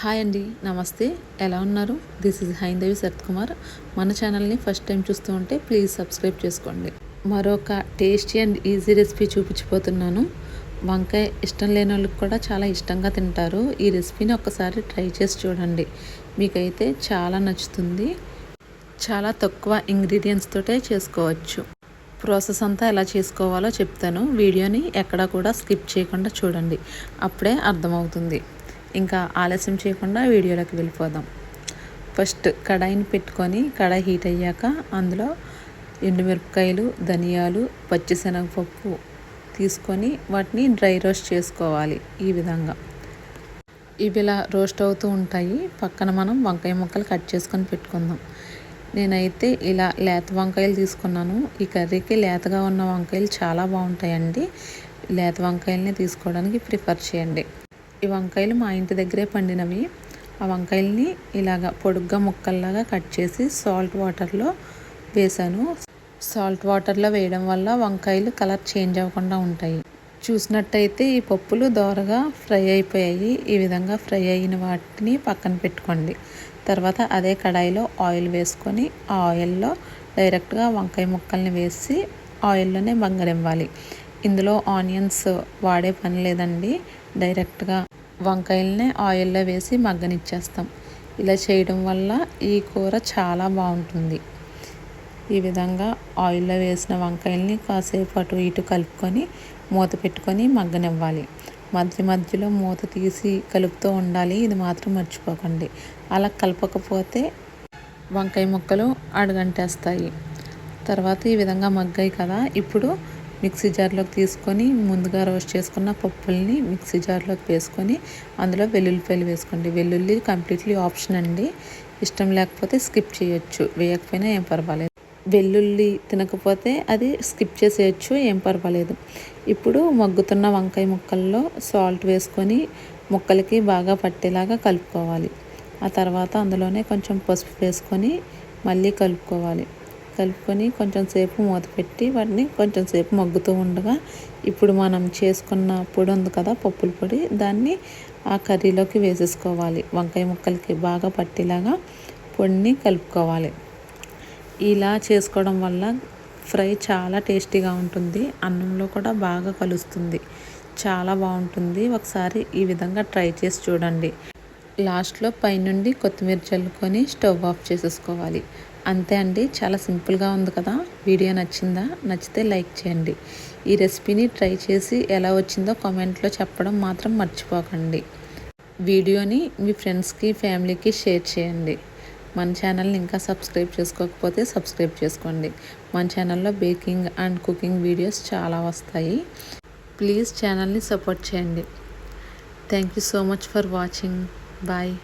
Hi అండి నమస్తే. ఎలా ఉన్నారు? దిస్ ఇస్ హైందవి సత్ కుమార్ మన ఛానల్ని ఫస్ట్ టైం చూస్తూ ఉంటే ప్లీజ్ సబ్స్క్రైబ్ చేసుకోండి. మరొక టేస్టీ అండ్ ఈజీ రెసిపీ చూపించిపోతున్నాను వంకాయ ఇష్టం లేని వాళ్ళకి కూడా చాలా ఇష్టంగా తింటారు. ఈ రెసిపీని ఒక్కసారి ట్రై చేసి చూడండి. మీకైతే చాలా నచ్చుతుంది. చాలా తక్కువ ఇంగ్రీడియంట్స్ తోటే చేసుకోవచ్చు. ప్రాసెస్ అంతా ఎలా చేసుకోవాలో చెప్తాను. వీడియోని ఎక్కడా కూడా స్కిప్ చేయకుండా చూడండి. అప్పుడే అర్థమవుతుంది. ఇంకా ఆలస్యం చేయకుండా వీడియోలోకి వెళ్ళిపోదాం. ఫస్ట్ కడాయిని పెట్టుకొని కడాయి హీట్ అయ్యాక అందులో ఎండుమిరపకాయలు ధనియాలు పచ్చిశనగపప్పు తీసుకొని వాటిని డ్రై రోస్ట్ చేసుకోవాలి ఈ విధంగా. ఇవి ఇలా రోస్ట్ అవుతూ ఉంటాయి. పక్కన మనం వంకాయ ముక్కలు కట్ చేసుకొని పెట్టుకుందాం. నేనైతే ఇలా లేత వంకాయలు తీసుకున్నాను. ఈ కర్రీకి లేతగా ఉన్న వంకాయలు చాలా బాగుంటాయండి. లేత వంకాయలని తీసుకోవడానికి ప్రిఫర్ చేయండి. ఈ వంకాయలు మా ఇంటి దగ్గరే పండినవి. ఆ వంకాయల్ని ఇలాగ పొడుగ్గా ముక్కల్లాగా కట్ చేసి సాల్ట్ వాటర్లో వేసాను. సాల్ట్ వాటర్లో వేయడం వల్ల వంకాయలు కలర్ చేంజ్ అవ్వకుండా ఉంటాయి. చూసినట్టయితే ఈ పప్పులు దోరగా ఫ్రై అయిపోయాయి. ఈ విధంగా ఫ్రై అయిన వాటిని పక్కన పెట్టుకోండి. తర్వాత అదే కడాయిలో ఆయిల్ వేసుకొని ఆ ఆయిల్లో డైరెక్ట్గా వంకాయ ముక్కల్ని వేసి ఆయిల్లోనే బంగనివ్వాలి ఇందులో ఆనియన్స్ వాడే పని లేదండి. డైరెక్ట్గా వంకాయలనే ఆయిల్లో వేసి మగ్గనిచ్చేస్తాం. ఇలా చేయడం వల్ల ఈ కూర చాలా బాగుంటుంది. ఈ విధంగా ఆయిల్లో వేసిన వంకాయల్ని కాసేపు అటు ఇటు కలుపుకొని మూత పెట్టుకొని మగ్గనివ్వాలి. మధ్య మధ్యలో మూత తీసి కలుపుతూ ఉండాలి. ఇది మాత్రం మర్చిపోకండి. అలా కలపకపోతే వంకాయ ముక్కలు అడుగంటేస్తాయి. తర్వాత ఈ విధంగా మగ్గాయి కదా. ఇప్పుడు మిక్సీ జార్లోకి తీసుకొని ముందుగా రోస్ట్ చేసుకున్న పప్పుల్ని మిక్సీ జార్లోకి వేసుకొని అందులో వెల్లుల్లిపాయలు వేసుకోండి. వెల్లుల్లి కంప్లీట్లీ ఆప్షన్ అండి. ఇష్టం లేకపోతే స్కిప్ చేయొచ్చు. వేయకపోయినా ఏం పర్వాలేదు. వెల్లుల్లి తినకపోతే అది స్కిప్ చేసేయచ్చు ఏం పర్వాలేదు. ఇప్పుడు మగ్గుతున్న వంకాయ ముక్కల్లో సాల్ట్ వేసుకొని ముక్కలకి బాగా పట్టేలాగా కలుపుకోవాలి. ఆ తర్వాత అందులోనే కొంచెం పసుపు వేసుకొని మళ్ళీ కలుపుకోవాలి. కలుపుకొని కొంచెం సేపు మూత పెట్టి వాటిని కొంచెం సేపు మగ్గుతూ ఉండగా ఇప్పుడు మనం చేసుకున్న పొడి ఉంది కదా పప్పుల పొడి దాన్ని ఆ కర్రీలోకి వేసేసుకోవాలి. వంకాయ ముక్కలకి బాగా పట్టేలాగా పొడిని కలుపుకోవాలి. ఇలా చేసుకోవడం వల్ల ఫ్రై చాలా టేస్టీగా ఉంటుంది. అన్నంలో కూడా బాగా కలుస్తుంది. చాలా బాగుంటుంది. ఒకసారి ఈ విధంగా ట్రై చేసి చూడండి. లాస్ట్లో పైనుండి కొత్తిమీర చల్లుకొని స్టవ్ ఆఫ్ చేసేసుకోవాలి. అంతే అండి చాలా సింపుల్గా ఉంది కదా. వీడియో నచ్చిందా? నచ్చితే లైక్ చేయండి. ఈ రెసిపీని ట్రై చేసి ఎలా వచ్చిందో కామెంట్లో చెప్పడం మాత్రం మర్చిపోకండి. వీడియోని మీ ఫ్రెండ్స్కి ఫ్యామిలీకి షేర్ చేయండి. మన ఛానల్ని ఇంకా సబ్స్క్రైబ్ చేసుకోకపోతే సబ్స్క్రైబ్ చేసుకోండి. మన ఛానల్లో బేకింగ్ అండ్ కుకింగ్ వీడియోస్ చాలా వస్తాయి. ప్లీజ్ ఛానల్ని సపోర్ట్ చేయండి. Thank you so much for watching. Bye.